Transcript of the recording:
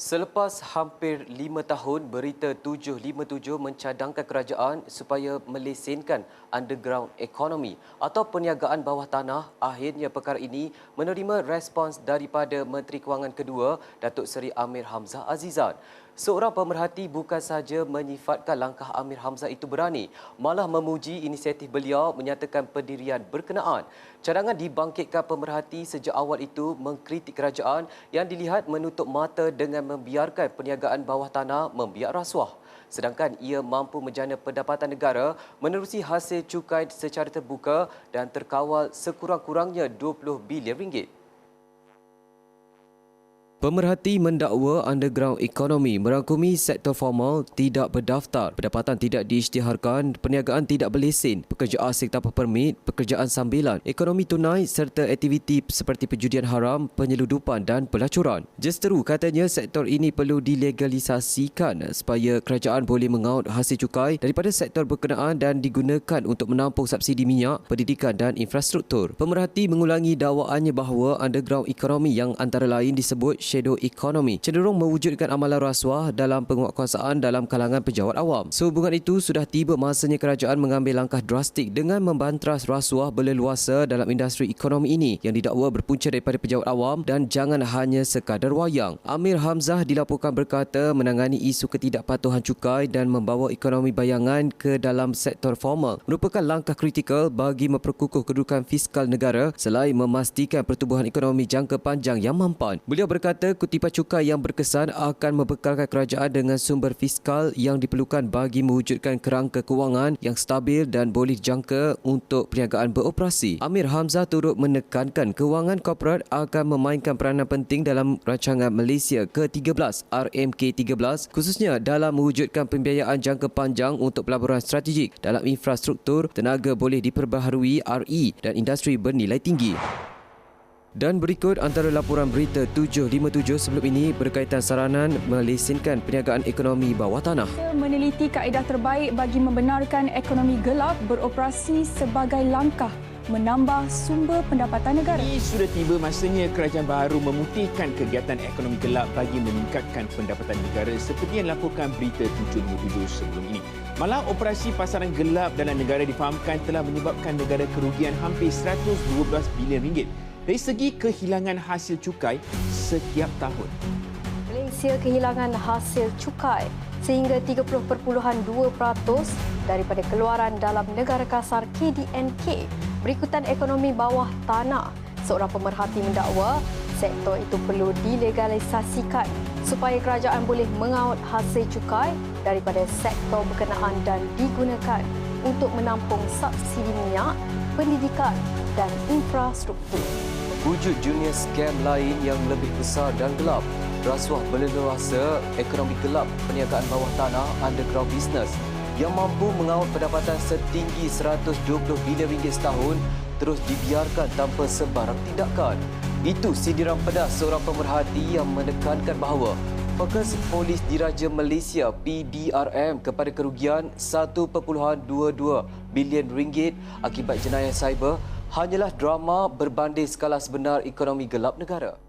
Selepas hampir lima tahun, berita 757 mencadangkan kerajaan supaya melesenkan underground economy atau perniagaan bawah tanah. Akhirnya perkara ini menerima respons daripada Menteri Kewangan kedua, Datuk Seri Amir Hamzah Azizan. Seorang pemerhati bukan sahaja menyifatkan langkah Amir Hamzah itu berani, malah memuji inisiatif beliau menyatakan pendirian berkenaan. Cadangan dibangkitkan pemerhati sejak awal itu mengkritik kerajaan yang dilihat menutup mata dengan membiarkan perniagaan bawah tanah membiak rasuah. Sedangkan ia mampu menjana pendapatan negara menerusi hasil cukai secara terbuka dan terkawal sekurang-kurangnya 20 bilion ringgit. Pemerhati mendakwa underground economy merangkumi sektor formal tidak berdaftar, pendapatan tidak diisytiharkan, perniagaan tidak berlesen, pekerja asing tanpa permit, pekerjaan sambilan, ekonomi tunai serta aktiviti seperti perjudian haram, penyeludupan dan pelacuran. Justeru katanya sektor ini perlu dilegalisasikan supaya kerajaan boleh mengaut hasil cukai daripada sektor berkenaan dan digunakan untuk menampung subsidi minyak, pendidikan dan infrastruktur. Pemerhati mengulangi dakwaannya bahawa underground economy yang antara lain disebut shadow economy cenderung mewujudkan amalan rasuah dalam penguatkuasaan dalam kalangan pejabat awam. Sehubungan itu, sudah tiba masanya kerajaan mengambil langkah drastik dengan membantras rasuah berleluasa dalam industri ekonomi ini yang didakwa berpunca daripada pejabat awam dan jangan hanya sekadar wayang. Amir Hamzah dilaporkan berkata menangani isu ketidakpatuhan cukai dan membawa ekonomi bayangan ke dalam sektor formal merupakan langkah kritikal bagi memperkukuh kedudukan fiskal negara selain memastikan pertumbuhan ekonomi jangka panjang yang mampan. Beliau berkata kata kutipan cukai yang berkesan akan membekalkan kerajaan dengan sumber fiskal yang diperlukan bagi mewujudkan kerangka kewangan yang stabil dan boleh dijangka untuk perniagaan beroperasi. Amir Hamzah turut menekankan kewangan korporat akan memainkan peranan penting dalam rancangan Malaysia ke-13 RMK13 khususnya dalam mewujudkan pembiayaan jangka panjang untuk pelaburan strategik dalam infrastruktur, tenaga boleh diperbaharui RE dan industri bernilai tinggi. Dan berikut antara laporan berita 757 sebelum ini berkaitan saranan melesenkan perniagaan ekonomi bawah tanah. Meneliti kaedah terbaik bagi membenarkan ekonomi gelap beroperasi sebagai langkah menambah sumber pendapatan negara. Ini sudah tiba masanya kerajaan baru memutihkan kegiatan ekonomi gelap bagi meningkatkan pendapatan negara seperti yang dilaporkan berita 757 sebelum ini. Malah operasi pasaran gelap dalam negara difahamkan telah menyebabkan negara kerugian hampir 112 bilion ringgit dari segi kehilangan hasil cukai setiap tahun. Malaysia kehilangan hasil cukai sehingga 30.2% daripada keluaran dalam negara kasar KDNK berikutan ekonomi bawah tanah. Seorang pemerhati mendakwa sektor itu perlu dilegalisasikan supaya kerajaan boleh mengaut hasil cukai daripada sektor berkenaan dan digunakan untuk menampung subsidi minyak, pendidikan dan infrastruktur. Wujud junior scam lain yang lebih besar dan gelap, rasuah berleluasa, ekonomi gelap, perniagaan bawah tanah, underground business yang mampu mengaut pendapatan setinggi 120 bilion ringgit setahun terus dibiarkan tanpa sebarang tindakan. Itu sindiran pedas seorang pemerhati yang menekankan bahawa fokus polis diraja Malaysia PDRM kepada kerugian 1.22 bilion ringgit akibat jenayah cyber hanyalah drama berbanding skala sebenar ekonomi gelap negara.